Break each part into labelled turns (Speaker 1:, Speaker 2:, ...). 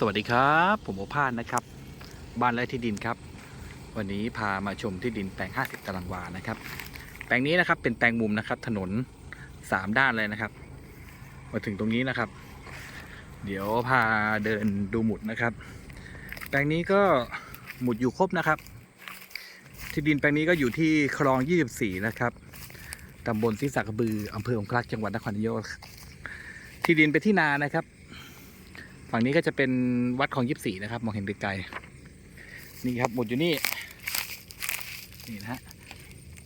Speaker 1: สวัสดีครับ ผมโอภาสนะครับ บ้านและที่ดินครับ วันนี้พามาชมที่ดินแปลง 50 ตารางวานะครับ แปลงนี้นะครับเป็นแปลงมุมนะครับ ถนน 3 ด้านเลยนะครับ มาถึงตรงนี้นะครับ เดี๋ยวพาเดินดูหมุดนะครับ แปลงนี้ก็หมุดอยู่ครบนะครับ ที่ดินแปลงนี้ก็อยู่ที่คลอง 24 นะครับตำบลศรีสักบืออำเภอองคลักษ์จังหวัดนครนายกที่ดินเป็นที่นานะครับ ฝั่งนี้ก็จะเป็นวัดของยี่สี่นะครับ มองเห็นไกลๆนี่ครับหมุดอยู่นี่ นี่นะฮะ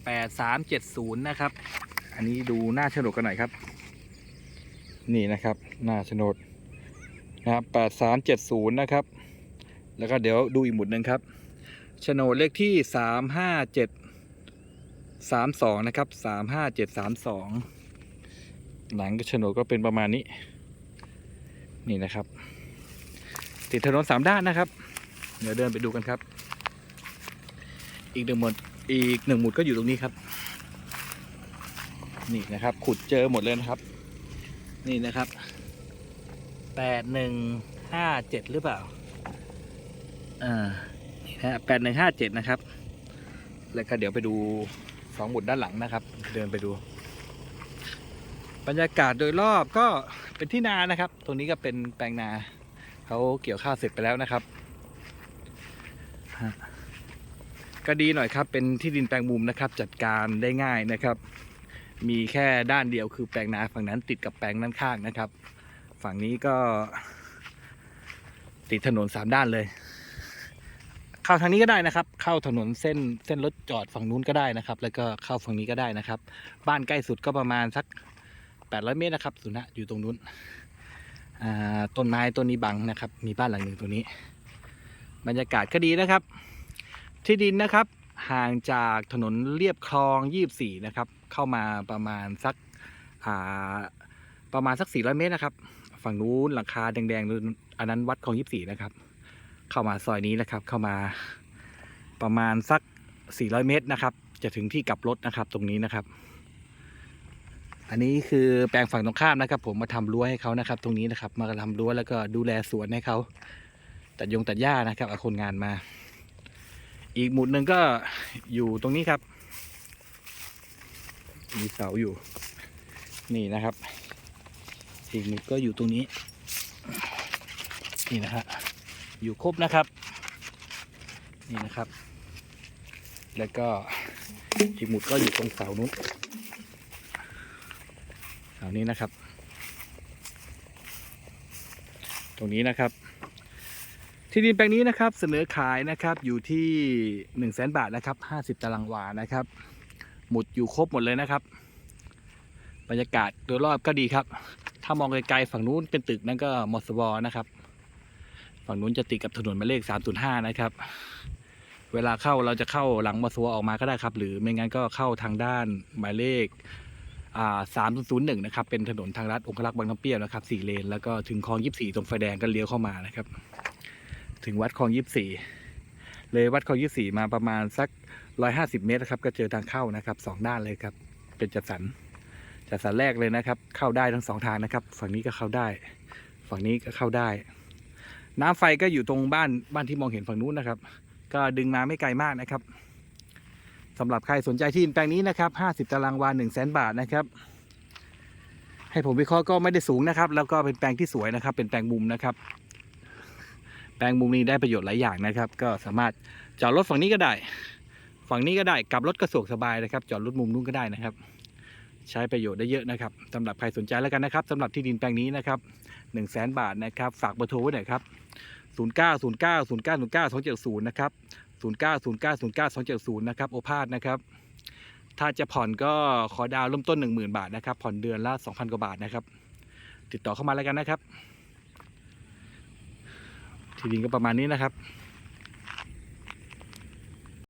Speaker 1: แปดสามเจ็ดศูนย์นะครับ อันนี้ดูหน้าโฉนดกันหน่อยครับ นี่นะครับ หน้าโฉนดนะครับแปดสามเจ็ดศูนย์นะครับ แล้วก็เดี๋ยวดูอีกหมุดหนึ่งครับโฉนดเลขที่สามห้าเจ็ดสามสองนะครับสามห้าเจ็ดสามสองหลังโฉนดก็เป็นประมาณนี้ นี่นะครับ ติดถนนสามด้านนะครับ เดี๋ยวเดินไปดูกันครับ อีกหนึ่งหมดอีกหนึ่งหมุดก็อยู่ตรงนี้ครับ นี่นะครับ ขุดเจอหมดเลยนะครับ นี่นะครับแปดหนึ่งห้าเจ็ดหรือเปล่าอ่านี่นะแปดหนึ่งห้าเจ็ดนะครับ แล้วก็เดี๋ยวไปดูสองหมุดด้านหลังนะครับ เดินไปดู บรรยากาศโดยรอบก็ เป็นที่นานะครับ ตรงนี้ก็เป็นแปลงนาเขาเกี่ยวข้าวเสร็จไปแล้วนะครับฮะก็ดีหน่อยครับ เป็นที่ดินแปลงมุมนะครับ จัดการได้ง่ายนะครับ มีแค่ด้านเดียวคือแปลงนาฝั่งนั้นติดกับแปลงด้านข้างนะครับ ฝั่งนี้ก็ ติดถนนสามด้านเลย เข้าทางนี้ก็ได้นะครับ เข้าถนนเส้นเส้นรถจอดฝั่งนู้นก็ได้นะครับ แล้วก็เข้าฝั่งนี้ก็ได้นะครับ บ้านใกล้สุดก็ประมาณสัก 800 เมตรนะครับสุนะอยู่ตรงนู้นต้นไม้ต้นนี้บังนะครับ มีบ้านหลังหนึ่งตัวนี้ บรรยากาศก็ดีนะครับ ที่ดินนะครับห่างจากถนนเรียบคลอง 24 นะครับ เข้ามาประมาณสักประมาณสัก 400 เมตรนะครับ ฝั่งนู้นหลังคาแดงๆอันนั้นวัดคลอง 24 นะครับ เข้ามาซอยนี้นะครับ เข้ามาประมาณสัก 400 เมตรนะครับ จะถึงที่กลับรถนะครับตรงนี้นะครับ อันนี้คือแปลงฝั่งตรงข้ามนะครับ ผมมาทำรั้วให้เขานะครับ ตรงนี้นะครับ มาทำรั้วแล้วก็ดูแลสวนให้เขาตัดยงตัดหญ้านะครับเอาคนงานมา อีกหมุดหนึ่งก็อยู่ตรงนี้ครับ มีเสาอยู่ นี่นะครับ อีกหมุดก็อยู่ตรงนี้ นี่นะฮะอยู่ครบนะครับ นี่นะครับ แล้วก็อีกหมุดก็อยู่ตรงเสานู้น แถวนี้นะครับ ตรงนี้นะครับ ที่ดินแปลงนี้นะครับเสนอขายนะครับอยู่ที่1นึ่งแสนบาทนะครับ 50 ตารางวานะครับ หมุดอยู่ครบหมดเลยนะครับ บรรยากาศโดยรอบก็ดีครับ ถ้ามองไกลๆฝั่งนู้นเป็นตึกนั่นก็มอสวนะครับ ฝั่งนู้นจะติดกับถนนหมายเลข 305 นะครับเวลาเข้าเราจะเข้าหลังมอสวออกมาก็ได้ครับ หรือไม่งั้นก็เข้าทางด้านหมายเลข อ่าสามศูนย์หนึ่งนะครับ เป็นถนนทางลัดองคลักษ์บางน้ำเปรี้ยวนะครับสี่เลน แล้วก็ถึงคลองยี่สี่ตรงไฟแดงก็เลี้ยวเข้ามานะครับ ถึงวัดคลองยี่สี่เลยวัดคลองยี่สี่มาประมาณสักร้อยห้าสิบเมตรนะครับ ก็เจอทางเข้านะครับสองด้านเลยครับ เป็นจัดสรร จัดสรรแรกเลยนะครับ เข้าได้ทั้งสองทางนะครับ ฝั่งนี้ก็เข้าได้ ฝั่งนี้ก็เข้าได้ น้ำไฟก็อยู่ตรงบ้านบ้านที่มองเห็นฝั่งนู้นนะครับ ก็ดึงมาไม่ไกลมากนะครับ สำหรับใครสนใจที่ดินแปลงนี้นะครับ50 ตารางวา 1 0 0 0 0 0บาทนะครับ ให้ผมวิเคราะห์ก็ไม่ได้สูงนะครับ แล้วก็เป็นแปลงที่สวยนะครับ เป็นแปลงมุมนะครับ แปลงมุมนี้ได้ประโยชน์หลายอย่างนะครับ ก็สามารถจอดรถฝั่งนี้ก็ได้ ฝั่งนี้ก็ได้กลับรถก็สะดวกสบายนะครับ จอดรถมุมนู้นก็ได้นะครับ ใช้ประโยชน์ได้เยอะนะครับสำหรับใครสนใจแล้วกันนะครับสำหรับที่ดินแปลงนี้นะครับ1 0 0 0 0แบาทนะครับ ฝากเบอร์โทรไว้หน่อยครับ 0909 0909 270นะครับ0909 0909 270 นะครับโอภาสนะครับ ถ้าจะผ่อนก็ขอดาวเริ่มต้น 10,000 บาทนะครับ ผ่อนเดือนละ 2,000 กว่าบาทนะครับ ติดต่อเข้ามาแล้วกันนะครับ ที่ดินก็ประมาณนี้นะครับ